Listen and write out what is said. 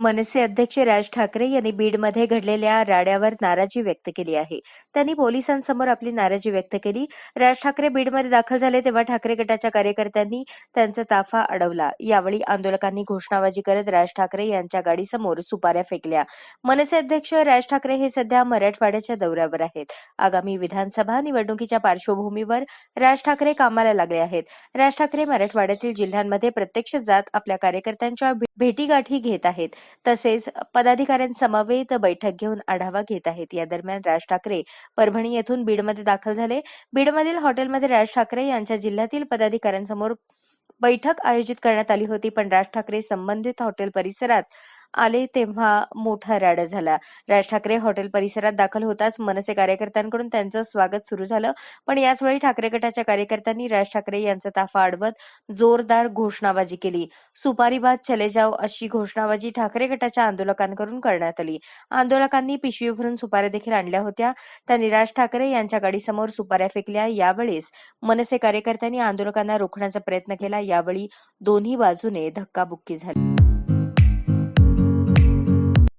मनसे अध्यक्ष राज ठाकरे यांनी बीडमध्ये घडलेल्या राड्यावर नाराजी व्यक्त केली आहे. त्यांनी पोलिसांसमोर आपली नाराजी व्यक्त केली. राज ठाकरे बीडमध्ये दाखल झाले तेव्हा ठाकरे गटाच्या कार्यकर्त्यांनी त्यांचा ताफा अडवला. यावेळी आंदोलकांनी घोषणाबाजी करत राज ठाकरे यांच्या गाडीसमोर सुपाऱ्या फेकल्या. मनसे अध्यक्ष राज ठाकरे हे सध्या मराठवाड्याच्या दौऱ्यावर आहेत. आगामी विधानसभा निवडणुकीच्या पार्श्वभूमीवर राज ठाकरे कामाला लागले आहेत. राज ठाकरे मराठवाड्यातील जिल्ह्यांमध्ये प्रत्यक्ष जात आपल्या कार्यकर्त्यांच्या भेटीगाठी घेत आहेत. तसेच पदाधिकाऱ्यांसमवेत बैठक घेऊन आढावा घेत आहेत. या दरम्यान राज ठाकरे परभणी येथून बीडमध्ये दाखल झाले. बीडमधील हॉटेलमध्ये राज ठाकरे यांच्या जिल्ह्यातील पदाधिकाऱ्यांसमोर बैठक आयोजित करण्यात आली होती. पण राज ठाकरे संबंधित हॉटेल परिसरात आले तेव्हा मोठा राडा झाला. राज ठाकरे हॉटेल परिसरात दाखल होताच मनसे कार्यकर्त्यांकडून त्यांचं स्वागत सुरू झालं. पण याच वेळी ठाकरे गटाच्या कार्यकर्त्यांनी राज ठाकरे यांचा ताफा अडवत जोरदार घोषणाबाजी केली. सुपारीबाद चले जाओ अशी घोषणाबाजी ठाकरे गटाच्या आंदोलकांकडून करण्यात आली. आंदोलकांनी पिशवी भरून सुपाऱ्या देखील आणल्या होत्या. त्यांनी राज ठाकरे यांच्या गाडीसमोर सुपाऱ्या फेकल्या. यावेळेस मनसे कार्यकर्त्यांनी आंदोलकांना रोखण्याचा प्रयत्न केला. यावेळी दोन्ही बाजूने धक्काबुक्की झाली.